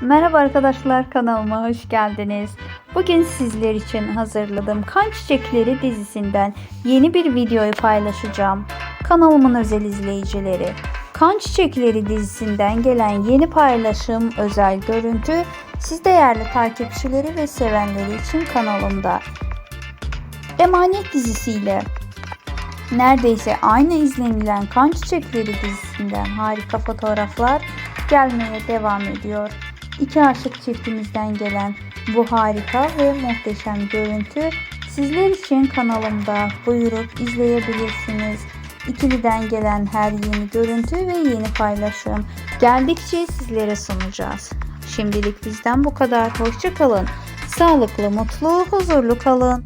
Merhaba arkadaşlar kanalıma hoş geldiniz. Bugün sizler için hazırladığım Kan Çiçekleri dizisinden yeni bir videoyu paylaşacağım. Kanalımın özel izleyicileri. Kan Çiçekleri dizisinden gelen yeni paylaşım, özel görüntü siz değerli takipçileri ve sevenleri için kanalımda. Emanet dizisiyle neredeyse aynı izlenilen Kan Çiçekleri dizisinden harika fotoğraflar gelmeye devam ediyor. İki aşık çiftimizden gelen bu harika ve muhteşem görüntü sizler için kanalımda buyurup izleyebilirsiniz. İkiliden gelen her yeni görüntü ve yeni paylaşım geldikçe sizlere sunacağız. Şimdilik bizden bu kadar. Hoşçakalın. Sağlıklı, mutlu, huzurlu kalın.